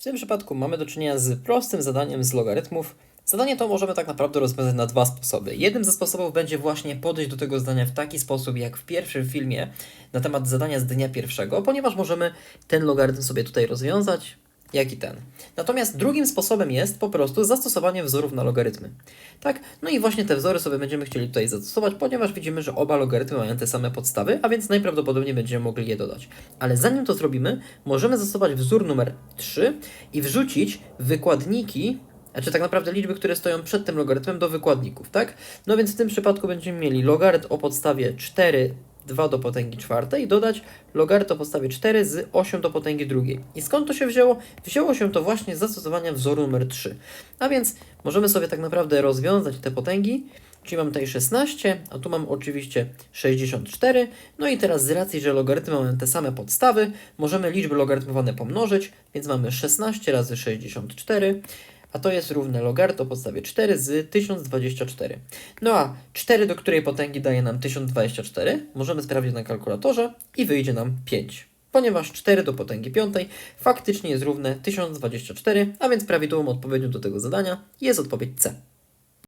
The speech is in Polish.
W tym przypadku mamy do czynienia z prostym zadaniem z logarytmów. Zadanie to możemy tak naprawdę rozwiązać na dwa sposoby. Jednym ze sposobów będzie właśnie podejść do tego zadania w taki sposób, jak w pierwszym filmie na temat zadania z dnia pierwszego, ponieważ możemy ten logarytm sobie tutaj rozwiązać, jak i ten. Natomiast drugim sposobem jest po prostu zastosowanie wzorów na logarytmy. Tak, no i właśnie te wzory sobie będziemy chcieli tutaj zastosować, ponieważ widzimy, że oba logarytmy mają te same podstawy, a więc najprawdopodobniej będziemy mogli je dodać. Ale zanim to zrobimy, możemy zastosować wzór numer 3 i wrzucić wykładniki, znaczy tak naprawdę liczby, które stoją przed tym logarytmem do wykładników, tak? No więc w tym przypadku będziemy mieli logarytm o podstawie 4 2 do potęgi czwartej dodać logarytm o podstawie 4 z 8 do potęgi drugiej. I skąd to się wzięło? Wzięło się to właśnie z zastosowania wzoru numer 3. A więc możemy sobie tak naprawdę rozwiązać te potęgi, czyli mam tutaj 16, a tu mam oczywiście 64. No i teraz z racji, że logarytmy mają te same podstawy, możemy liczby logarytmowane pomnożyć, więc mamy 16 razy 64, a to jest równe logarytm o podstawie 4 z 1024. No a 4 do której potęgi daje nam 1024, możemy sprawdzić na kalkulatorze i wyjdzie nam 5. Ponieważ 4 do potęgi 5 faktycznie jest równe 1024, a więc prawidłową odpowiedzią do tego zadania jest odpowiedź C.